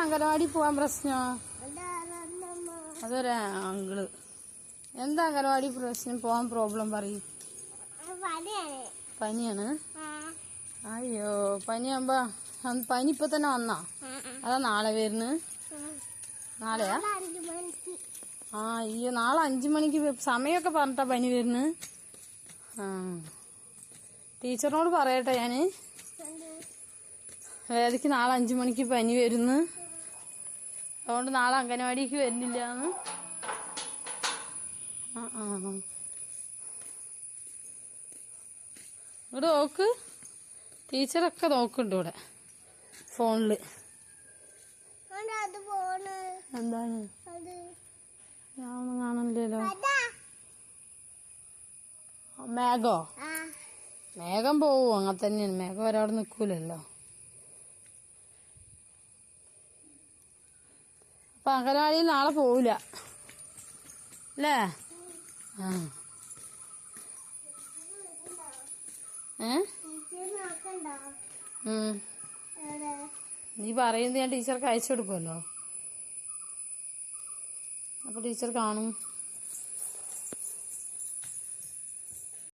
അംഗനവാടി പോവാൻ പ്രശ്നോ? അതൊരു അങ്കിൾ. എന്താ അംഗനവാടി പ്രശ്നം? പോവാൻ പ്രോബ്ലം പറയും. പനിയാണ്? അയ്യോ പനിയാകുമ്പോ പനി ഇപ്പൊ തന്നെ വന്നാ? അതാ നാളെ വരുന്നു? നാളെയാ? ആ അയ്യോ നാളെ അഞ്ചു മണിക്ക് സമയമൊക്കെ പറഞ്ഞിട്ടാ പനി വരുന്നു. ആ. ടീച്ചറിനോട് പറയട്ടെ ഞാൻ. വേദയ്ക്ക് നാളെ അഞ്ചു മണിക്ക് പനി വരുന്നു. അതുകൊണ്ട് നാളെ അംഗനവാടിക്ക് വരുന്നില്ല ആ ആ. ഇവിടെ നോക്ക്. ടീച്ചറൊക്കെ നോക്കുന്നുണ്ട് ഇവിടെ. ഫോണിൽ. എന്താണ്? കാണണില്ലല്ലോ അതാ. മേഘോ? മേഘം പോവും? അങ്ങനെ തന്നെയാണ്. മേഘം ഒരാൾ നിൽക്കൂലല്ലോ അംഗനവാടിയിൽ നാളെ പോവില്ല അല്ലേ നീ പറയുന്നത് ഞാൻ ടീച്ചർക്ക് അയച്ചു കൊടുക്കുമല്ലോ. അപ്പൊ ടീച്ചർ കാണും.